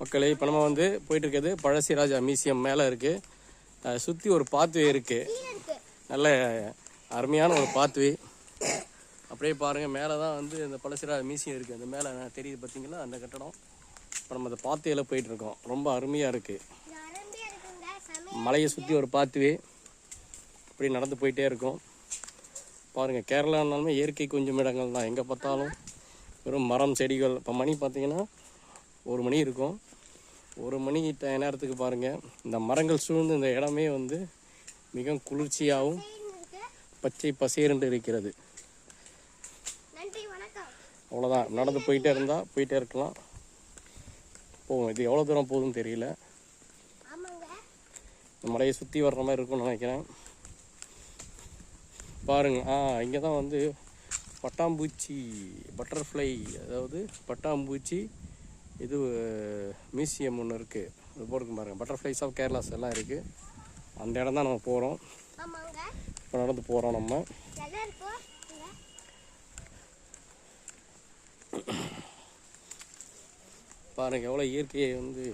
மக்களே இப்போ நம்ம வந்து போயிட்டு இருக்கிறது பழசிராஜா மியூசியம் மேலே இருக்குது சுற்றி ஒரு பாத்வே இருக்குது இருக்கு. நல்ல அருமையான ஒரு பாத்வே அப்படியே பாருங்கள் மேலே தான் வந்து இந்த பழசிராஜா மியூசியம் இருக்குது அந்த மேலே தெரியுது பார்த்தீங்களா அந்த கட்டடம். இப்போ நம்ம அந்த பாத்தையில் போயிட்டு இருக்கோம் ரொம்ப அருமையாக இருக்குது மலையை சுற்றி ஒரு பாத்வே அப்படி நடந்து போயிட்டே இருக்கும். பாருங்கள் கேரளானாலுமே இயற்கை கொஞ்சம் இடங்கள் தான் எங்கே பார்த்தாலும் வெறும் மரம் செடிகள். இப்போ மணி பார்த்தீங்கன்னா ஒரு மணி இருக்கும். ஒரு மணி ட- நேரத்துக்கு பாருங்கள் இந்த மரங்கள் சூழ்ந்து இந்த இடமே வந்து மிகவும் குளிர்ச்சியாகவும் பச்சை பசேரென்று இருக்கிறது. அவ்வளோதான் நடந்து போயிட்டே இருந்தால் போயிட்டே இருக்கலாம். போகும் இது எவ்வளோ தூரம் போகுதுன்னு தெரியல. மலையை சுற்றி வர்ற மாதிரி இருக்கும்னு நினைக்கிறேன். பாருங்க. ஆ இங்கே தான் வந்து பட்டாம்பூச்சி பட்டர்ஃப்ளை அதாவது பட்டாம்பூச்சி இது மியூசியம் ஒன்று இருக்குது அது போருக்கு பாருங்க. பட்டர்ஃப்ளைஸ் ஆஃப் கேரளாஸ் எல்லாம் இருக்குது அந்த இடம் தான் நம்ம போகிறோம் இப்போ நடந்து போகிறோம் நம்ம. பாருங்க எவ்வளோ இயற்கையை வந்து